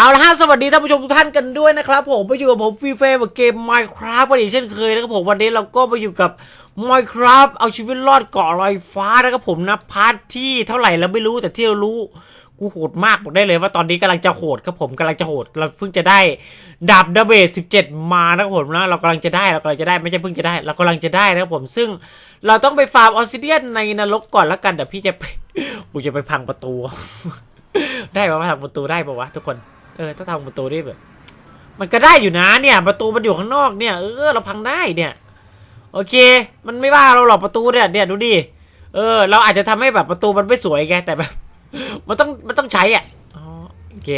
เอาละฮะสวัสดีท่านผู้ชมทุกท่านกันด้วยนะครับผมมาอยู่กับผมฟรีเฟย์กับเกม Minecraft วันนี้เช่นเคยนะครับผมวันนี้เราก็มาอยู่กับ Minecraft เอาชีวิตรอดเกาะลอยฟ้านะครับผมนะพาร์ทที่เท่าไหร่แล้วไม่รู้แต่ที่เรารู้กูโหดมากบอกได้เลยว่าตอนนี้กำลังจะโหดครับผมกำลังจะโหดเราเพิ่งจะได้ดาบดาเบสิบเจ17มานะครับผมนะเรากำลังจะได้เรากำลังจะได้ไม่ใช่เพิ่งจะได้ เรากำลังจะได้นะครับผมซึ่งเราต้องไปฟาร์มออสซิเดียนในนรกก่อนแล้วกันเดี๋ยวพี่จะไปกูจะไปพังประตู ได้ปะพังประตูได้ปะวะทุกคน เออถ้าทำประตูได้แบบ มันก็ได้อยู่นะเนี่ย ประตูมันอยู่ข้างนอกเนี่ยเออเราพังได้เนี่ย โอเค มันไม่ว่าเราหรอกประตูเนี่ยเนี่ยดูดิเออ เราอาจจะทำให้แบบประตูมันไม่สวยไงแต่แบบมันต้องมันต้องใช้อะอ๋อโอเค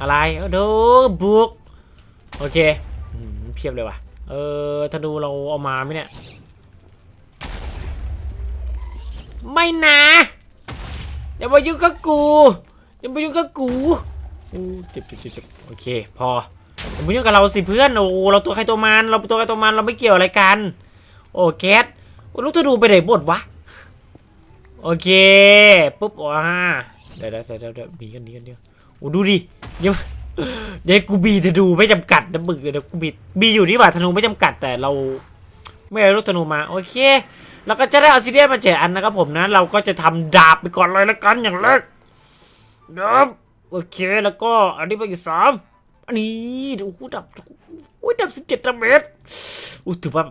อะไรเอาดูบุกโอเคเพียบเลยว่ะเออธนูเราเอามาไหมเนี่ย ไม่นะอย่ามายุ่งกับกู อย่ามายุ่งกับกูอู้เจ็บเจ็บเจ็บเจ็บโอเค พออย่ามายุ่งกับเราสิเพื่อน โอ้เราตัวใครตัวมัน เราตัวใครตัวมัน เราไม่เกี่ยวอะไรกัน โอ้แก๊สโอ้ลูกธนูไปไหนหมดวะ โอเค ปุ๊บว้าเดี๋ยวเดี๋ยวเดี๋ยวเดี๋ยวหนีกันหนีกันเดียวโอ้ดูดิเดี๋ยวเดี๋ยวกูบีธนูไม่จำกัดนะบึกเดี๋ยวกูบีบีอยู่ที่ว่าธนูไม่จำกัดแต่เราไม่เอาลูกธนูมาโอเค แล้วก็จะได้เอาซีเดียนมาเจ็ดอันนะครับผมนะ เราก็จะทำดาบไปก่อนเลยละกันอย่างแรก ดาบโอเคแล้วก็อันนี้ไปอีกสามอันนี้โอ้โหดับโอ้ยดับสิบเจ็ดดาเมจอู้ถือว่า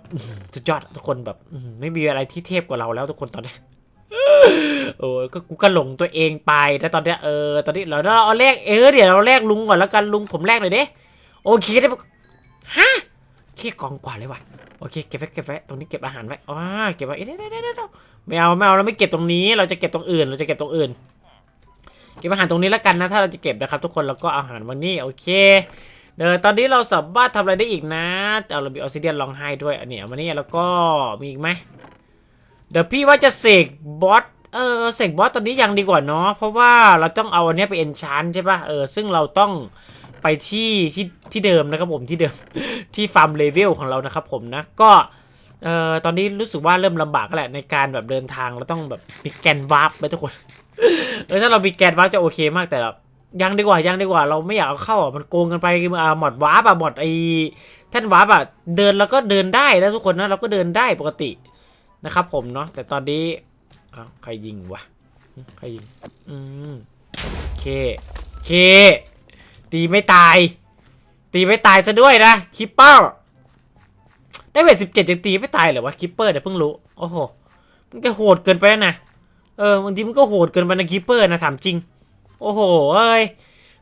สุดยอดทุกคนแบบไม่มีอะไรที่เทพกว่าเราแล้วทุกคนตอนนี้โอ้ยก็กูก็หลงตัวเองไปแต่ตอนเนี้ยเออตอนนี้เราเราเอาแลกเออเดี๋ยวเราแลกลุงก่อนแล้วกันลุงผมแลกหน่อยเด้โอเคได้ปะฮะแค่กองกว่าเลยว่ะโอเคเก็บไว้เก็บไว้ตรงนี้เก็บอาหารไว้อ๋อเก็บไว้เอ๊ะเดี๋ยวเดี๋ยวเดี๋ยวเดี๋ยวไม่เอาไม่เอาเราไม่เก็บตรงนี้ เราจะเก็บตรงอื่น เราจะเก็บตรงอื่น เก็บอาหารตรงนี้แล้วกันนะ ถ้าเราจะเก็บนะครับ ทุกคนแล้วก็อาหารวันนี้โอเคเดี๋ยวตอนนี้เราสามารถทำอะไรได้อีกนะ เอาเรามีออซิเดียนลองไห้ด้วยอันนี้เอามานี่แล้วก็มีอีกไหมเดี๋ยวพี่ว่าจะเสกบอสเออเสกบอสตอนนี้ยังดีกว่าเนาะเพราะว่าเราต้องเอาอันนี้ไปเอนชานใช่ปะเออซึ่งเราต้องไปที่ที่ที่เดิมนะครับผมที่เดิมที่ฟาร์มเลเวลของเรานะครับผมนะก็เอ่อตอนนี้รู้สึกว่าเริ่มลำบากแล้วแหละในการแบบเดินทางเราต้องแบบมีแกนวาร์ปไปทุกคน เออถ้าเรามีแกนวาร์ปจะโอเคมากแต่แบบยังดีกว่ายังดีกว่า เราไม่อยากเอาเข้าอะมันโกงกันไปอ่าหมดวาร์ปอะหมดไอ้แท่นวาร์ปอะเดินแล้วก็เดินได้นะทุกคนนะเราก็เดินได้ปกตินะครับผมเนาะแต่ตอนนี้อ้าวใครยิงวะใครยิงอืมเคเค ตีไม่ตาย ตีไม่ตายซะด้วยนะคิปเปอร์ได้เวทสิบเจ็ดยังตีไม่ตายเหรอวะคิปเปอร์เดี๋ยวเพิ่งรู้โอ้โหมันก็โหดเกินไปนะ เออบางทีมันก็โหดเกินไปนะคิปเปอร์นะถามจริง โอ้โหเอ้ย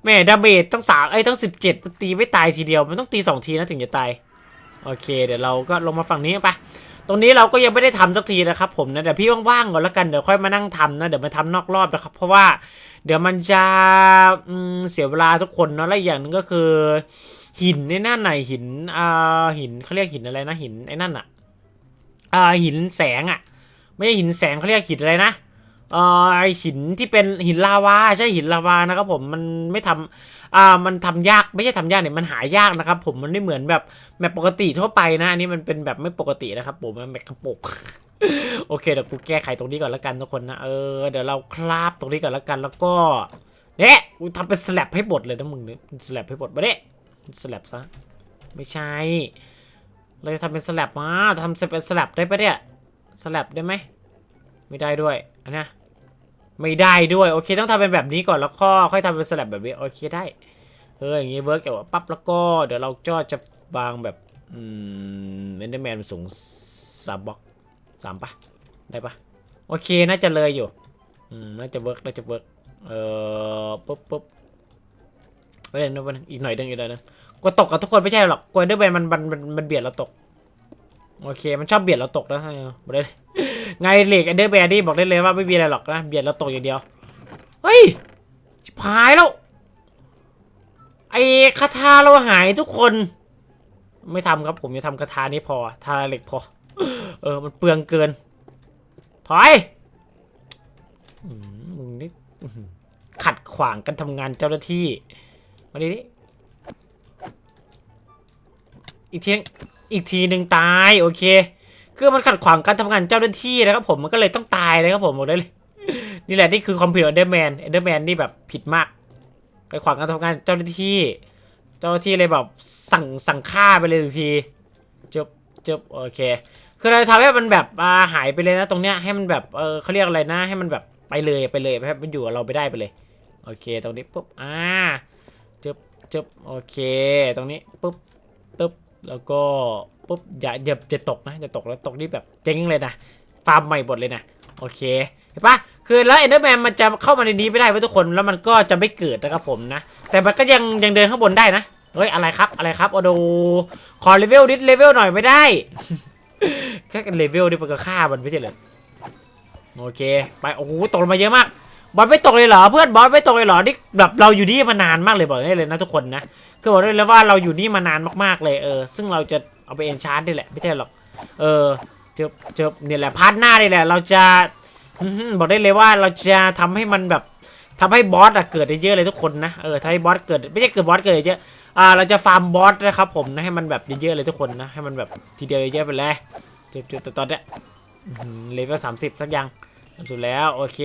แม่ดาเมจต้องสามไอ้ต้องสิบเจ็ดตีไม่ตายทีเดียว มันต้องตีสองทีนะถึงจะตาย โอเค เดี๋ยวเราก็ลงมาฝั่งนี้ไปตรงนี้เราก็ยังไม่ได้ทำสักทีนะครับผมนะเดี๋ยวพี่ว่างๆก่อนแล้วกันเดี๋ยวค่อยมานั่งทำนะเดี๋ยวมาทำนอกรอบนะครับ เพราะว่าเดี๋ยวมันจะเสียเวลาทุกคนเนาะและอย่างนึงก็คือ หินในนั่นไหนหินอ่าหินเขาเรียกหินอะไรนะหินไอ้นั่นอะอ่าหินแสงอะไม่ใช่หินแสงเขาเรียกหินอะไรนะ เอ่อหินที่เป็นหินลาวาใช่หินลาวานะครับผมมันไม่ทำอ่ามันทำยากไม่ใช่ทำยากเนี่ยมันหายากนะครับ ผมมันไม่เหมือนแบบแบบปกติทั่วไปนะอันนี้มันเป็นแบบไม่ปกตินะครับ ผมมันแบบกระปกโอเคเดี๋ยวกูแก้ไขตรงนี้ก่อนแล้วกันทุกคนนะเออเดี๋ยวเราคราบตรงนี้ก่อนแล้วกันแล้วก็เนี่ยกูทำเป็นสลับให้หมดเลยนะมึงเนี่ยสลับให้หมดมาเนี่ยสลับซะไม่ใช่เราจะทำเป็นสลับมาทำเป็นสลับได้ปะเนี่ยสลับได้ไหมไม่ได้ด้วยอันเนี้ย ไม่ได้ด้วย โอเค ต้องทำเป็นแบบนี้ก่อนแล้วก็ค่อยทำเป็นสลับแบบนี้ โอเคได้เอออย่างงี้เวิร์กเกี่ยวกับปั๊บแล้วก็เดี๋ยวเราก็จะวางแบบอืมเอนเดอร์แมนสูงสามบล็อกสามปะได้ปะโอเคน่าจะเลยอยู่อืมน่าจะเวิร์กน่าจะเวิร์กเอ่อปุ๊บปุ๊บไปเลยนะไปเลยอีกหน่อยดึงอีกหน่อยนึงกลัวตกกับทุกคนไม่ใช่หรอกกลัวเดอร์แมนมันมันมันเบียดเราตก โอเค มันชอบเบียดเราตกนะให้เอาบอกได้ไงเหล็กเดอร์แมนนี่บอกได้เลยว่าไม่มีอะไรหรอกนะเบียดเราตกอย่างเดียว เฮ้ยชิบหายแล้ว ไอ้คาถาเราหายทุกคน ไม่ทำครับผมจะทำคาถานี้พอทาเหล็กพอ เออ มันเปลืองเกิน ถอยมึงนี่ขัดขวางการทำงานเจ้าหน้าที่ มาดิดิอีกที อีกทีหนึ่งตายโอเค คือมันขัดขวางการทำงานเจ้าหน้าที่นะครับผมมันก็เลยต้องตายเลยครับผมบอกได้เลย นี่แหละนี่คือความผิดขอเดอร์แมนเดอร์แมนนี่แบบผิดมากไปขวางการทำงานเจ้าหน้าที่ เจ้าหน้าที่เลยแบบสั่งสั่งฆ่าไปเลยทันทีจบจบโอเค คือเราทำให้มันแบบาหายไปเลยนะตรงเนี้ยให้มันแบบเออเขาเรียกอะไรนะ ให้มันแบบไปเลยไปเลยให้มันอยู่กับเราไปได้ไปเลย โอเค ตรงนี้ปุ๊บอ่าจบจบโอเค ตรงนี้ปุ๊บ แล้วก็ปุ๊บอย่าอย่าจะตกนะจะตกแล้วตกนี่แบบเจ๊งเลยนะฟาร์มใหม่หมดเลยนะโอเคเห็นปะคือแล้วเอ็นเดอร์แมนมันจะเข้ามาในนี้ไม่ได้เว้ยทุกคนแล้วมันก็จะไม่เกิดนะครับผมนะ แต่มันก็ยังยังเดินข้างบนได้นะเฮ้ยอะไรครับอะไรครับโอโดขอเลเวลนิดเลเวลหน่อยไม่ได้แค่เลเวลนี่มันก็ฆ่ามันไม่ใช่เหรอโอเค ไปโอ้โหตกลงมาเยอะมาก บอลไม่ตกเลยเหรอเพื่อนบอลไม่ตกเลยเหรอนี่แบบเราอยู่นี่มานานมากเลยบอกได้เลยนะทุกคนนะคือบอกได้เลยว่าเราอยู่นี่มานานมากๆเลยเออซึ่งเราจะเอาไปเอนชาร์ดนี่แหละไม่ใช่หรอกเออเจบเจบเนี่ยแหละพาร์ทหน้านี่แหละ เราจะบอกได้เลยว่าเราจะทำให้มันแบบทำให้บอสอะเกิดได้เยอะเลยทุกคนนะเออทำให้บอสเกิดไม่ใช่เกิดบอสเกิดเยอะอ่าเราจะฟาร์มบอสนะครับผมนะให้มันแบบเยอะๆเลยทุกคนนะให้มันแบบทีเดียวเยอะไปเลยเจบเจบแต่ตอนเนี้ยเลเวลสามสิบสักยังสุดแล้วโอเค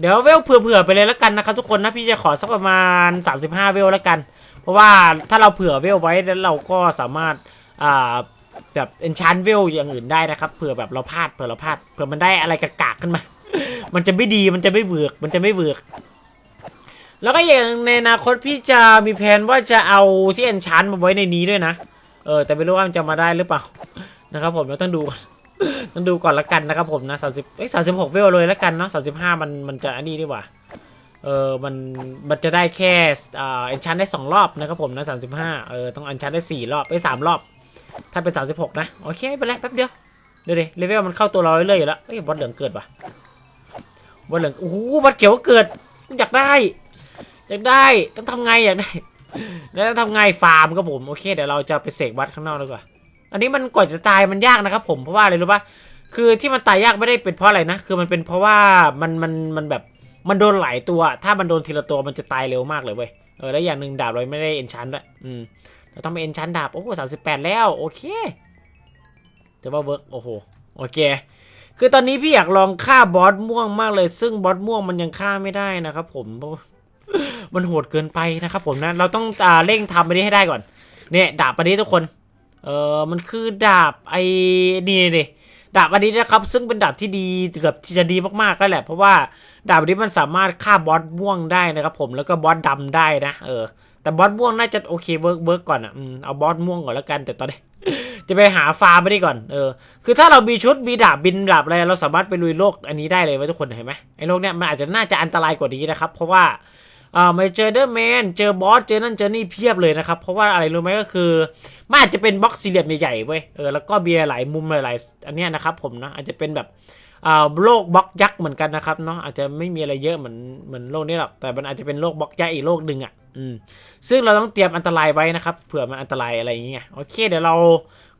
เดี๋ยวเวลเผื่อๆไปเลยแล้วกันนะครับทุกคนนะพี่จะขอสักประมาณ 35 เวลแล้วกัน เพราะว่าถ้าเราเผื่อเวลไว้แล้วเราก็สามารถอ่าแบบเอนชานเวลอย่างอื่นได้นะครับเผื่อแบบเราพลาดเผื่อเราพลาดเผื่อมันได้อะไรกากๆขึ้นมา มันจะไม่ดีมันจะไม่เวิร์กมันจะไม่เวิร์กแล้วก็อย่างในอนาคตพี่จะมีแผนว่าจะเอาที่เอนชานมาไว้ในนี้ด้วยนะ เออแต่ไม่รู้ว่ามันจะมาได้หรือเปล่านะครับผมเราต้องดูก่อน ต้องดูก่อนละกันนะครับผมนะสามสิบเอ้ยสามสิบหกเวลเลยละกันเนาะสามสิบห้ามันมันจะอันนี้ดีกว่า เออมันมันจะได้แค่อ่าเอนชันได้สองรอบนะครับผมนะสามสิบห้าเออต้องเอนชันได้สี่รอบไอ้ยสามรอบ ถ้าเป็นสามสิบหกนะ โอเคไม่เป็นไรแป๊บเดียวเดี๋ยวดิเลเวลมันเข้าตัวเราเรื่อยๆอยู่แล้วเอ้ยบอสเหลืองเกิดว่ะบอสเหลืองโอ้โหบอสเขียวเกิดอยากได้อยากได้ต้องทำไงอยากได้แล้วทำไงฟาร์มครับผมโอเคเดี๋ยวเราจะไปเสกวัดข้างนอกดีกว่า อันนี้มันกว่าจะตายมันยากนะครับ ผมเพราะว่าอะไรรู้ปะคือที่มันตายยากไม่ได้เป็นเพราะอะไรนะ คือมันเป็นเพราะว่ามันมันมันแบบมันโดนหลายตัว ถ้ามันโดนทีละตัวมันจะตายเร็วมากเลยเว้ย เออแล้วอย่างหนึ่งดาบเราไม่ได้เอนชันด้วย อืมเราต้องไปเอนชันดาบ โอ้โหสามสิบแปดแล้ว โอเคแต่ว่าเวิร์กโอ้โห โอเค คือตอนนี้พี่อยากลองฆ่าบอสม่วงมากเลย ซึ่งบอสม่วงมันยังฆ่าไม่ได้นะครับผม มันโหดเกินไปนะครับผมนะ เราต้องอ่าเร่งทำไปนี้ให้ได้ก่อน เนี่ยดาบไปนี้ทุกคน เออมันคือดาบไอ้นี่นี่ดาบอันนี้นะครับซึ่งเป็นดาบที่ดีเกือบที่จะดีมากๆก็แหละ เพราะว่าดาบอันนี้มันสามารถฆ่าบอสม่วงได้นะครับผมแล้วก็บอสดำได้นะเออแต่บอสม่วงน่าจะโอเคเวิร์กเวิร์กก่อนอะอืมเอาบอสม่วงก่อนแล้วกันแต่ตอนนี้จะไปหาฟาร์มไปได้ก่อนเออคือถ้าเรามีชุดมีดาบบินดาบอะไรเราสามารถไปลุยโลกอันนี้ได้เลยไว้ทุกคนเห็นไหมไอ้โลกเนี้ยมันอาจจะน่าจะอันตรายกว่านี้นะครับเพราะว่า อ่าไม่เจอเดอร์แมนเจอบอสเจอนั่นเจอนี่เพียบเลยนะครับ เพราะว่าอะไรรู้ไหมก็คือมันอาจจะเป็นบล็อกสี่เหลี่ยมใหญ่ๆเว้ยเออแล้วก็เบียร์หลายมุมหลายๆอันเนี้ยนะครับผมนะอาจจะเป็นแบบอ่าโลกบล็อกยักษ์เหมือนกันนะครับเนาะอาจจะไม่มีอะไรเยอะเหมือนเหมือนโลกนี้หรอกแต่มันอาจจะเป็นโลกบล็อกยักษ์อีกโลกหนึ่งอะอืมซึ่งเราต้องเตรียมอันตรายไว้นะครับเผื่อมันอันตรายอะไรอย่างเงี้ยโอเคเดี๋ยวเรา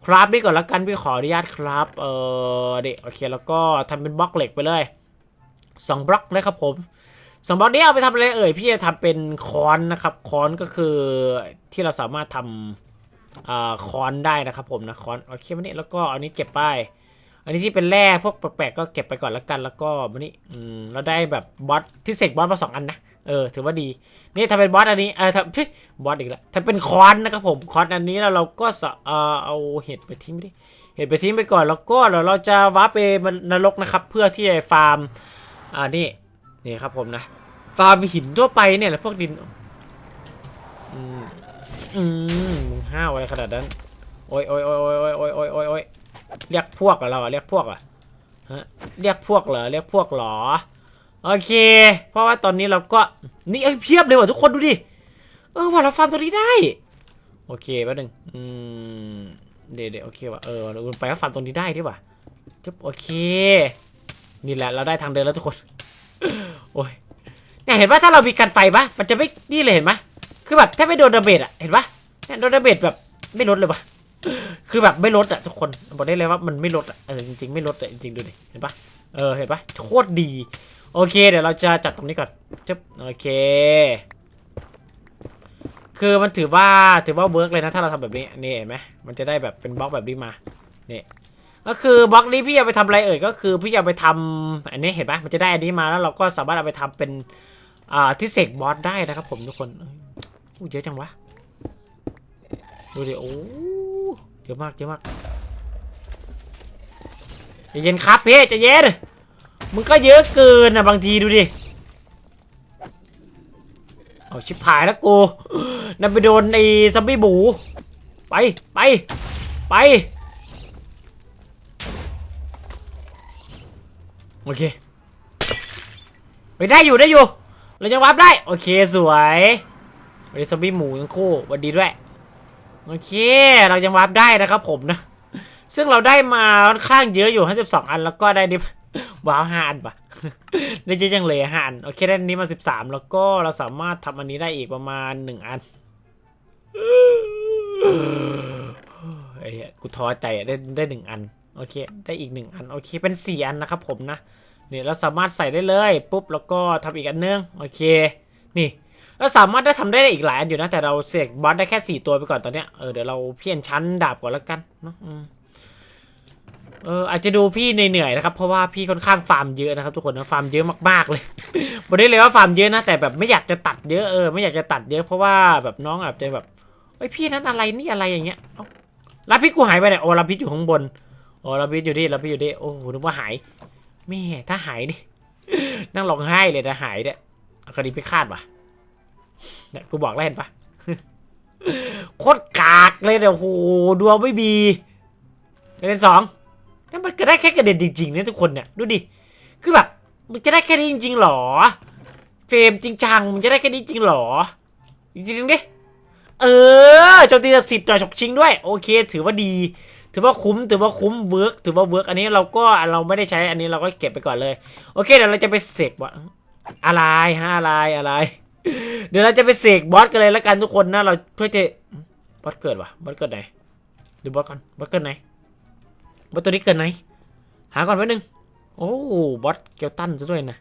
คราฟนี่ก่อนละกันพี่ขออนุญาตครับเออเด็โอเคแล้วก็ทำเป็นบล็อกเหล็กไปเลยสองบล็อกเลยครับผม สองบล็อกนี้เอาไปทำอะไรเอ่ยพี่จะทำเป็นค้อนนะครับค้อนก็คือที่เราสามารถทำอ่าค้อนได้นะครับผมนะค้อนโอเคมานี่แล้วก็เอันนี้เก็บไป อันนี้ที่เป็นแร่พวกแปลกๆก็เก็บไปก่อนแล้วกัน แล้วก็มานี่อืมเราได้แบบบอสที่เสกบอสมาสองอันนะเออถือว่าดี นี่ทำเป็นบอสอันนี้เออทำเฮ้ยบอสอีกแล้วทำเป็นค้อนนะครับผมค้อนอันนี้แล้วเราก็สะเออเอาเห็ดไปทิ้งไปดิเห็ดไปทิ้งไปก่อนแล้วก็เดี๋ยวเราจะวาร์ปไปนรกนะครับ เพื่อที่จะฟาร์มอ่านี่นี่ครับผมนะ ฟาร์มหินทั่วไปเนี่ยแหละพวกดิน อืมอืมห้าวอะไรขนาดนั้น โอ้ยโอ้ยโอ้ยโอ้ยโอ้ยโอ้ยโอ้ยโอ้ยเรียกพวกเหรอเราอะเรียกพวกเหรอะฮะเรียกพวกเหรอเรียกพวกเหรอ โอเค เพราะว่าตอนนี้เราก็นี่เอ้ยเพียบเลยว่ะทุกคนดูดิ เออว่าเราฟาร์มตัวนี้ได้ โอเคแป๊บนึงอืมเดี๋ยวเดี๋ยวโอเคว่ะเออเราไปฟาร์มตรงนี้ได้ดิว่ะจุ๊บโอเค นี่แหละเราได้ทางเดินแล้วทุกคน โอ้ย เนี่ยเห็นปะถ้าเรามีกันไฟปะมันจะไม่นี่เลยเห็นปะคือแบบถ้าไม่โดนดาเมจอะเห็นปะเนี่ยโดนดาเมจแบบไม่ลดเลยปะคือแบบไม่ลดอะทุกคนบอกได้เลยว่ามันไม่ลดอะเออจริงๆไม่ลดอะจริงๆดูดิเห็นปะเออเห็นปะโคตรดี โอเค เดี๋ยวเราจะจัดตรงนี้ก่อนจึ๊บโอเค คือมันถือว่าถือว่าเวิร์กเลยนะถ้าเราทำแบบนี้นี่เห็นไหมมันจะได้แบบเป็นบล็อกแบบนี้มานี่ก็คือบล็อกนี้พี่เอาไปทำอะไรเอ่ยก็คือพี่เอาไปทำอันนี้เห็นปะมันจะได้อันนี้มาแล้วเราก็สามารถเอาไปทำเป็น อ่าที่เสกบอสได้นะครับผมทุกคนเอ้ยอู้เยอะจังวะดูดิโอ้เยอะมากเยอะมากใจเย็นครับพี่ใจเย็นมึงก็เยอะเกินอะบางทีดูดิเอาชิบหายแล้วกูนั่นไปโดนไอ้ซัมบี้บูไปไปไปโอเคไปได้อยู่ได้อยู่ เรายังวับได้ โอเคสวยวันนี้ซอมบี้หมูทั้งคู่วันดีด้วย โอเค เรายังวับได้นะครับผมนะ ซึ่งเราได้มาค่อนข้างเยอะอยู่ 52 อันแล้วก็ได้ดิว้าวห้าอันปะได้เยอะจังเลยห้าอัน โอเคได้นี้มา 13 แล้วก็เราสามารถทำอันนี้ได้อีกประมาณ 1 อันไอ้เหี้ยกูท้อใจได้ได้หนึ่งอัน โอเค ได้อีกหนึ่งอัน โอเค เป็นสี่อันนะครับผมนะ นี่ยเราสามารถใส่ได้เลยปุ๊บแล้วก็ทำอีกอันนึงโอเค นี่เราสามารถได้ทำได้อีกหลายอันอยู่นะแต่เราเสกบอสได้แค่สี่ตัวไปก่อนตอนเนี้ยเออเดี๋ยวเราเพี้ยนชั้นดาบก่อนแล้วกันเนาะเอออาจจะดูพี่เหนื่อยๆนะครับ เพราะว่าพี่ค่อนข้างฟาร์มเยอะนะครับทุกคนนะฟาร์มเยอะมากๆเลยบอกได้เลยว่าฟาร์มเยอะนะแต่แบบไม่อยากจะตัดเยอะเออไม่อยากจะตัดเยอะเพราะว่าแบบน้องอาจจะแบบเอ้ยพี่นั้นอะไรนี่อะไรอย่างเงี้ยอ้าลาพิษกูหายไปไหนโอ้ลาพิษอยู่ข้างบนโอ้ลาพิษอยู่ดิลาพิษอยู่ดิโอ้โหนึกว่าหาย แม่ถ้าหายดินั่งร้องไห้เลยนะหายเนี่ยเอาคดีไปคาดวะเนี่ยกูบอกแล้วเห็นปะโคตรกากเลยเดี๋ยวโหดวงไม่มีกระเด็นสองนั่นมันก็ได้แค่กระเด็นจริงๆเนี่ยทุกคนเนี่ยดูดิคือแบบมันจะได้แค่นี้จริงๆหรอ เฟรมจริงจังมันจะได้แค่นี้จริงหรอจริงๆดิเออโจมตีศักดิ์สิทธิ์ต่อยฉกชิงด้วย โอเค ถือว่าดี ถือว่าคุ้มถือว่าคุ้มเวิร์กถือว่าเวิร์กอันนี้เราก็เราไม่ได้ใช้อันนี้เราก็เก็บไปก่อนเลย โอเคเดี๋ยวเราจะไปเสกบอสอะไรฮะอะไรอะไร เดี๋ยวเราจะไปเสกบอสกันเลยแล้วกันทุกคนนะเราเพื่อจะบอสเกิดวะบอสเกิดไหนดูบอสก่อนบอสเกิดไหนบอสตัวนี้เกิดไหนหาก่อนไว้หนึ่งโอ้บอสเกลตันซะด้วยนะ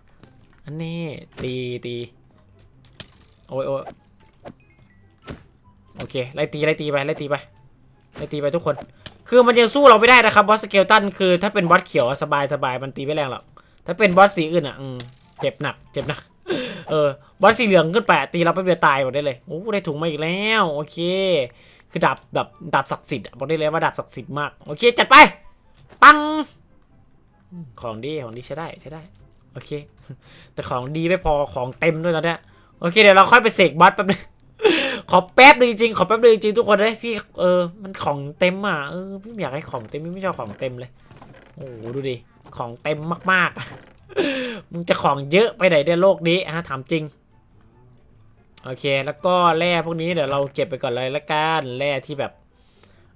อันนี้ตีตีโอ้ยโอ้ยโอเคไล่ตีไล่ตีไปไล่ตีไปไล่ตีไปทุกคน คือมันยังสู้เราไม่ได้นะครับบอสสเกลตันคือถ้าเป็นบอสเขียวสบายสบายมันตีไม่แรงหรอกถ้าเป็นบอสสีอื่นอะเจ็บหนัก เจ็บหนักเออบอสสีเหลืองขึ้นไปตีเราไปเดียตายหมดได้เลยโอ้ได้ถุงมาอีกแล้วโอเค คือดาบแบบดาบศักดิ์สิทธิ์บอกได้เลยว่าดาบศักดิ์สิทธิ์มากโอเคจัดไป ปัง ของดีของดีใช้ได้ใช้ได้โอเค แต่ของดีไม่พอของเต็มด้วยตอนเนี้ยโอเคเดี๋ยวเราค่อยไปเสกบอสแป๊บนึง ขอแป๊บนึงจริงขอแป๊บนึงจริงทุกคนเลยพี่เออมันของเต็มอะเออพี่อยากให้ของเต็มพี่ไม่ชอบของเต็มเลยโอ้โหดูดิของเต็มมากๆมึงจะของเยอะไปไหนในโลกนี้ฮะถามจริงโอเคแล้วก็แร่พวกนี้เดี๋ยวเราเก็บไปก่อนเลยละกันแร่ที่แบบ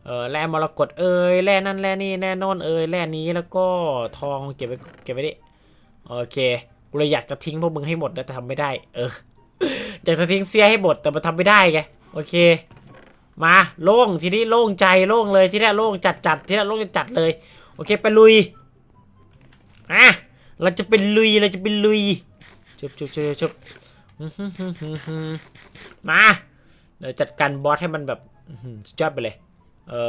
เออแร่มรกตเอ่ยแร่นั่นแร่นี่แร่น่นเอ่ยแร่นี้แล้วก็ทองเก็บไว้เก็บไว้ดิโอเคกูเลยอยากจะทิ้งพวกมึงให้หมดแต่ทำไม่ได้ เออ อยากจะทิ้งเสียให้หมดแต่มันทำไม่ได้ไงโอเค มาโล่งทีนี้โล่งใจโล่งเลยที่แรกโล่งจัดจัดที่แรกโล่งจัดเลย โอเคไปลุยอะเราจะเป็นลุยเราจะเป็นลุยชุบชุบชุบชุบมาเดี๋ยวจัดการบอสให้มันแบบสุดยอดไปเลยเอ่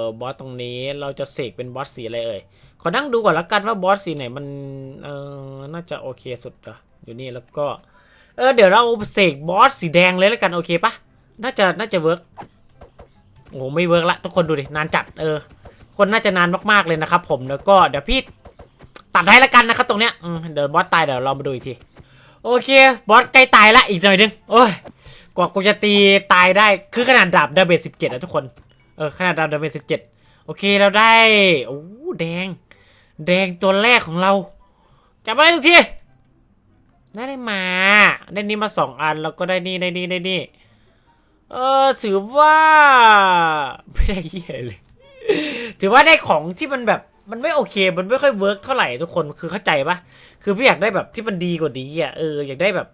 อบอสตรงนี้เราจะเสกเป็นบอสสีอะไรเอ่ยขอนั่งดูก่อนละกันว่าบอสสีไหนมันเอ่อน่าจะโอเคสุดอะอยู่นี่แล้วก็ เออเดี๋ยวเราเสกบอสสีแดงเลยแล้วกันโอเคปะน่าจะน่าจะเวิร์กโอ้โหไม่เวิร์กละทุกคนดูดินานจัดเออ คนน่าจะนานมากๆเลยนะครับผมแล้วก็เดี๋ยวพี่ตัดให้ละกันนะครับตรงเนี้ยเดี๋ยวบอสตายเดี๋ยวเรามาดูอีกทีโอเคบอสใกล้ตายละอีกหน่อยนึงโอ้ยกว่ากูจะตีตายได้คือขนาดดาบดาเบจสิบเจ็ดนะทุกคนเออขนาดดาวดาเมจสิบเจ็ดโอเคเราได้โอ้แดง แดงตัวแรกของเราจับมาได้ทุกที ได้ได้มา ได้นี่มาสองอันแล้วก็ได้นี่ได้นี่ได้นี่เออถือว่าไม่ได้เหี้ยเลย ถือว่าได้ของที่มันแบบมันไม่โอเค มันไม่ค่อยเวิร์กเท่าไหร่ทุกคนคือเข้าใจปะคือพี่อยากได้แบบที่มันดีกว่านี้อะเอออยากได้แบบ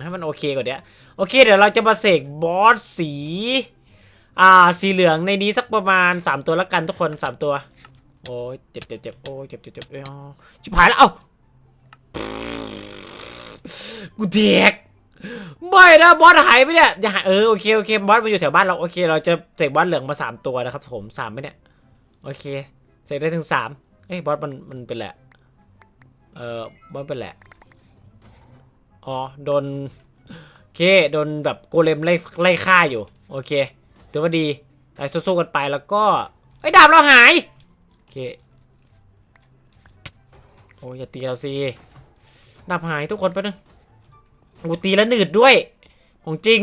ให้มันโอเคกว่านี้โอเค เดี๋ยวเราจะมาเสกบอสสี อ่า สีเหลืองในนี้สักประมาณสามตัวละกันทุกคนสามตัว โอ้ยเจ็บเจ็บเจ็บโอ้ยเจ็บเจ็บเจ็บเอ้ยอ๋อชิบหายแล้วเอ้า กูเด็กไม่นะบอสหายไปเนี่ยอย่าหายเออโอเคโอเคบอสมาอยู่แถวบ้านเราโอเค เราจะเสกบอสเหลืองมาสามตัวนะครับ ผมสามไหมเนี่ยโอเคเสกได้ถึงสามเอ้ยบอสมันมันเป็นแหละเออบอสเป็นแหละอ๋อโดนโอเคโดนแบบโกเลมไล่ไล่ฆ่าอยู่โอเคถือว่าดีแต่สู้ๆกันไปแล้วก็ไอ้ดาบเราหายโอเคโอ้ยอย่าตีเราสิดาบหายทุกคนไปนึง กูตีแล้วหนืดด้วย ของจริง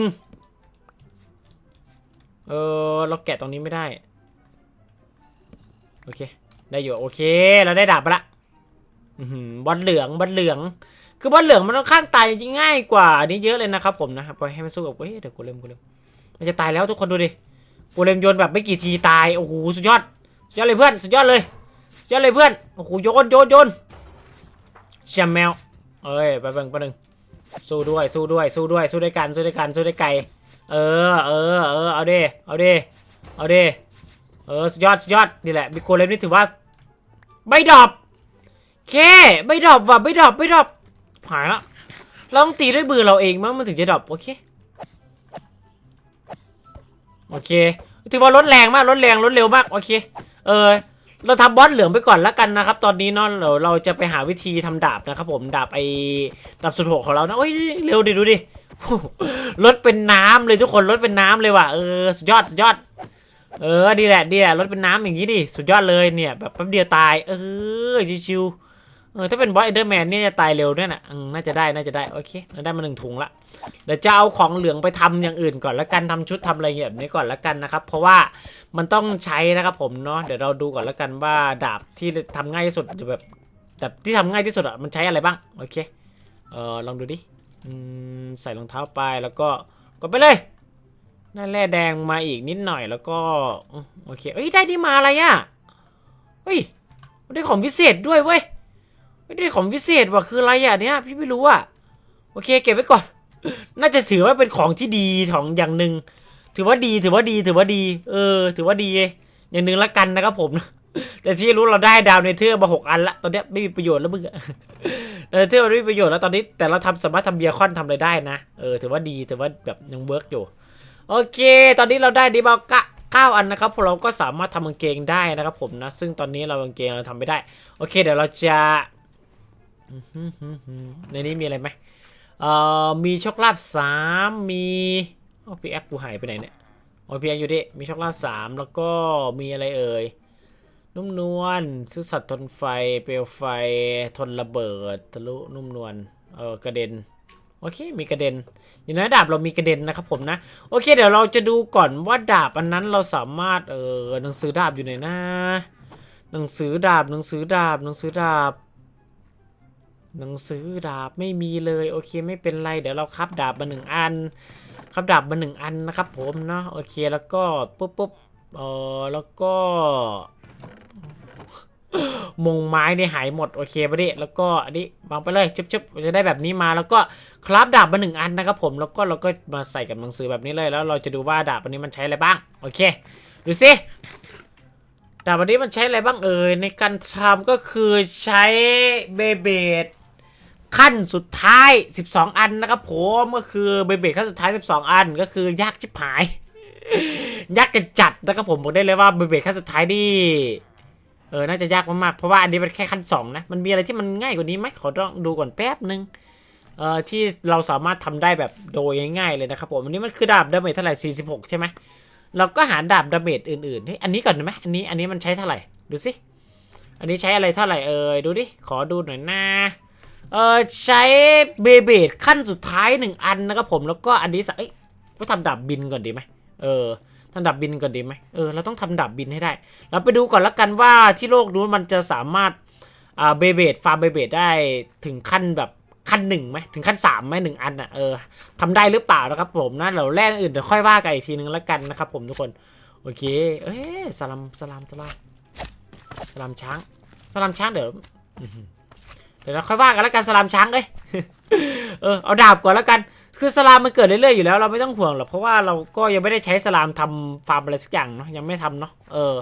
เออเราแกะตรงนี้ไม่ได้ โอเค ได้อยู่ โอเค เราได้ดาบไปละอื้อหือบอลเหลืองบอลเหลือง คือบอลเหลืองมันค่อนข้างตายง่ายกว่าอันนี้เยอะเลยนะครับผมนะครับปล่อยให้มันสู้กับเฮ้ยเดี๋ยวกูเล่มกูเล่มมันจะตายแล้วทุกคนดูดิกูเล่มโยนแบบไม่กี่ทีตายโอ้โหสุดยอดสุดยอดเลยเพื่อนสุดยอดเลยสุดยอดเลยเพื่อนโอ้โหโยนโยนโยนเชียมแมวเอ้ยไปเบิ่งไปหนึ่ง สู้ด้วย สู้ด้วย สู้ด้วย สู้ด้วยกัน สู้ด้วยกัน สู้ด้วยไก่ เออ เออ เออ เอาดิ เอาดิ เอาดิ เออ สุดยอด สุดยอด นี่แหละบิโกเลมนี่ถือว่า ไม่ดรอปเค ไม่ดรอปว่ะ ไม่ดรอป ไม่ดรอปหายละเราต้องตีด้วยมือเราเองมั้งมันถึงจะดรอปโอเค โอเค ถือว่าลดแรงมากลดแรงลดเร็วมาก โอเค เออ เราทำบอสเหลืองไปก่อนแล้วกันนะครับ ตอนนี้เนาะเราเราจะไปหาวิธีทำดาบนะครับผมดาบไอ้ดาบสุดโหดของเรานะโอ้ยเร็วดิดูดิรถเป็นน้ำเลยทุกคนรถเป็นน้ำเลยว่ะเออสุดยอดสุดยอด เออดีแหละดีแหละรถเป็นน้ำอย่างนี้ดิสุดยอดเลยเนี่ย แบบแป๊บเดียวตาย เออชิวๆ เออถ้าเป็นบอสเอเดอร์แมนเนี่ยจะตายเร็วเนี่ยนะอืมน่าจะได้น่าจะได้โอเคเราได้มาหนึ่งถุงละเดี๋ยวจะเอาของเหลืองไปทำอย่างอื่นก่อนละกันทำชุดทำอะไรเงี้ยแบบนี้ก่อนละกันนะครับ เพราะว่ามันต้องใช้นะครับผมเนาะเดี๋ยวเราดูก่อนละกันว่าดาบที่ทำง่ายที่สุดแบบแบบที่ทำง่ายที่สุดอะมันใช้อะไรบ้างโอเคเออลองดูดิอืมใส่รองเท้าไปแล้วก็กดไปเลยได้แร่แดงมาอีกนิดหน่อยแล้วก็โอเคเอ้ยได้ที่มาอะไรอะเฮ้ยได้ของพิเศษด้วยเว้ย เฮ้ยได้ของพิเศษว่ะคืออะไรอะเนี้ยพี่ไม่รู้อะโอเค เก็บไว้ก่อน น่าจะถือว่าเป็นของที่ดีของอย่างหนึ่งถือว่าดีถือว่าดีถือว่าดี เออ ถือว่าดี อย่างหนึ่งละกันนะครับผมแต่ที่รู้เราได้ดาวในเทือกมาหกอันละตอนนี้ไม่มีประโยชน์แล้วมึงอะเออเทือกมันไม่มีประโยชน์แล้วตอนนี้ แต่เราทำสามารถทำเบียร์คอนทำอะไรได้นะเออถือว่าดีถือว่าแบบยังเวิร์กอยู่โอเค ตอนนี้เราได้ดีบอกะเก้าอันนะครับพวกเราก็สามารถทำกางเกงได้นะครับผมนะ ซึ่งตอนนี้เรากางเกงเราทำไม่ได้ โอเค เดี๋ยวเราจะ ในนี้มีอะไรไหมเอ่อมีช็อกโกแลตสามมีโอพี่แอคกูหายไปไหนเนี่ยโอพี่แอคอยู่ดิมีช็อกโกแลตสามแล้วก็มีอะไรเอ่ยนุ่มนวลซื่อสัตย์ทนไฟ เปลวไฟ ทนระเบิดทะลุนุ่มนวลเออกระเด็นโอเคมีกระเด็นอย่างนั้นดาบเรามีกระเด็นนะครับผมนะโอเค เดี๋ยวเราจะดูก่อนว่าดาบอันนั้นเราสามารถเออหนังสือดาบอยู่ไหนนะหนังสือดาบหนังสือดาบหนังสือดาบ หนังสือดาบไม่มีเลยโอเคไม่เป็นไร เดี๋ยวเราครับดาบมาหนึ่งอัน ครับดาบมาหนึ่งอันนะครับผมเนาะโอเคแล้วก็ปุ๊บปุ๊บเออแล้วก็มงไม้เนี่ยหายหมดโอเคปะดิแล้วก็อันนี้วางไปเลยชึบๆจะได้แบบนี้มาแล้วก็คราฟดาบมาหนึ่งอันนะครับผมแล้วก็เราก็มาใส่กับหนังสือแบบนี้เลยแล้วเราจะดูว่าดาบอันนี้มันใช้อะไรบ้างโอเคดูสิดาบอันนี้มันใช้อะไรบ้างเอ่ยในการทำก็คือใช้เบเบด ขั้นสุดท้าย 12 อันนะครับผมก็คือเบเบขั้นสุดท้าย 12 อันก็คือยากชิบหายยากกันจัดนะครับผมบอกได้เลยว่าเบเบขั้นสุดท้ายนี่เออน่าจะยากมากๆเพราะว่าอันนี้เป็นแค่ขั้นสองนะมันมีอะไรที่มันง่ายกว่านี้ไหมขอต้องดูก่อนแป๊บนึงเอ่อที่เราสามารถทำได้แบบโดยง่ายๆเลยนะครับผมอันนี้มันคือดาบดาเมจเท่าไหร่46 ใช่ไหมเราก็หาดาบดาเมจอื่นๆเฮ้ยอันนี้ก่อนได้ไหมอันนี้อันนี้มันใช้เท่าไหร่ดูสิอันนี้ใช้อะไรเท่าไหร่เอ่ยดูดิขอดูหน่อยนะ เออใช้เบเบดขั้นสุดท้ายหนึ่งอันนะครับผมแล้วก็อันนี้สักเอ้ยก็ทำดาบบินก่อนดีไหมเออทำดับบินก่อนดีไหมเออเราต้องทำดับบินให้ได้ เราไปดูก่อนละกันว่าที่โลกนู้นมันจะสามารถอ่าเบเบดฟาร์มเบเบดได้ถึงขั้นแบบขั้นหนึ่งไหมถึงขั้นสามไหมหนึ่งอันอะเออทำได้หรือเปล่านะครับผมนะเราแร่อื่นเดี๋ยวค่อยว่ากันอีกทีนึงละกันนะครับผมทุกคนโอเคเอ้ยสลัมสลัมสลัมสลัมช้างสลัมช้างเดี๋ยว ดี๋ยวเราค่อยว่ากันและกันสลัมช้างเอ้ยเออเอาดาบก่อนและกัน คือสลามมันเกิดเรื่อยๆอยู่แล้วเราไม่ต้องห่วงหรอกเพราะว่าเราก็ยังไม่ได้ใช้สลามทำฟาร์มอะไรสักอย่างเนาะยังไม่ทำเนาะเออ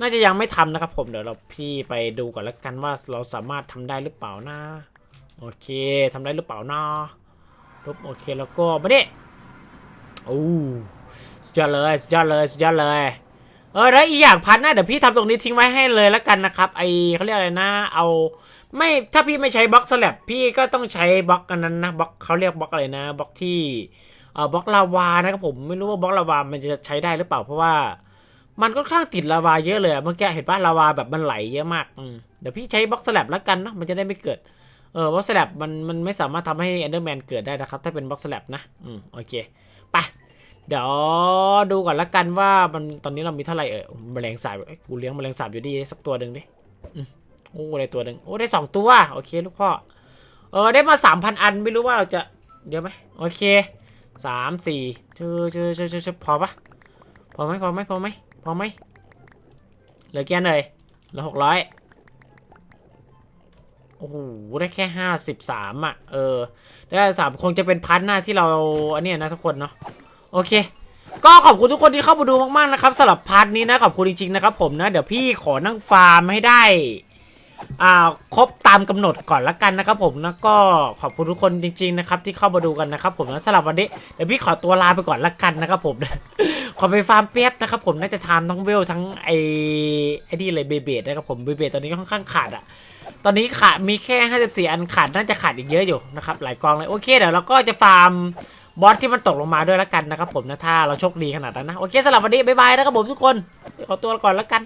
น่าจะยังไม่ทำนะครับผมเดี๋ยวเราพี่ไปดูก่อนและกันว่าเราสามารถทำได้หรือเปล่านะโอเคทำได้หรือเปล่านะปุ๊บโอเคแล้วก็มาดิโอ้สุดยอดเลยสุดยอดเลยสุดยอดเลยเออแล้วอีกอย่างพันนะเดี๋ยวพี่ทำตรงนี้ทิ้งไว้ให้เลยและกันนะครับไอเขาเรียกอะไรนะ เอา ไม่ถ้าพี่ไม่ใช้บล็อกสลับพี่ก็ต้องใช้บล็อกอันนั้นนะบล็อกเขาเรียกบล็อกอะไรนะบล็อกที่เอ่อบล็อกลาวานะครับผมไม่รู้ว่าบล็อกลาวามันจะใช้ได้หรือเปล่าเพราะว่า มันค่อนข้างติดลาวาเยอะเลยเมื่อกี้เห็นปะลาวาแบบมันไหลเยอะมากเดี๋ยวพี่ใช้บล็อกสลับแล้วกันเนาะมันจะได้ไม่เกิดเออบล็อกสลับมันมันไม่สามารถทำให้เอนเดอร์แมนเกิดได้นะครับ ถ้าเป็นบล็อกสลับนะอืมโอเคไปเดี๋ยวดูก่อนละกันว่ามันตอนนี้เรามีเท่าไหร่เออแมลงสาบเอ้กูเลี้ยงแมลงสาบอยู่ดีสักตัวหนึ่งดิ โอ้ได้ตัวหนึ่งโอ้ได้สองตัว โอเคลูกพ่อ เออได้มาสามพันอันไม่รู้ว่าเราจะ เดี๋ยวไหมโอเคสามสี่เชื่อเชื่อเชื่อเชื่ออพอปะพอไหมพอไหมพอไหมพอไหมเหลือแค่ไหนเหลือหกร้อยโอ้โหได้แค่ห้าสิบสามอะ เออ ได้สามคงจะเป็นพันหน้าที่เราอันนี้นะทุกคนเนาะโอเคก็ขอบคุณทุกคนที่เข้ามาดูมากๆนะครับสำหรับพาร์ทนี้นะขอบคุณจริงๆนะครับผมนะ เดี๋ยวพี่ขอนั่งฟาร์มให้ได้ อ่าครบตามกำหนดก่อนละกันนะครับผมนะก็ขอบคุณทุกคนจริง ๆ นะครับ ที่เข้ามาดูกันนะครับผมนะสำหรับวันนี้เดี๋ยวพี่ขอตัวลาไปก่อนละกันนะครับผมขอไปฟาร์มเปียบนะครับผมน่าจะทำทั้งเวลทั้งไอไอ้นี่เลยเบเบดนะครับผมเบเบดตอนนี้ค่อนข้างขาดอะตอนนี้ขาดมีแค่ 54 อันขาดน่าจะขาดอีกเยอะอยู่นะครับหลายกองเลยโอเคเดี๋ยวเราก็จะฟาร์มบอสที่มันตกลงมาด้วยละกันนะครับผมนะถ้าเราโชคดีขนาดนั้นนะโอเคสำหรับวันนี้บ๊ายบายนะครับผมทุกคนขอตัวก่อนละกัน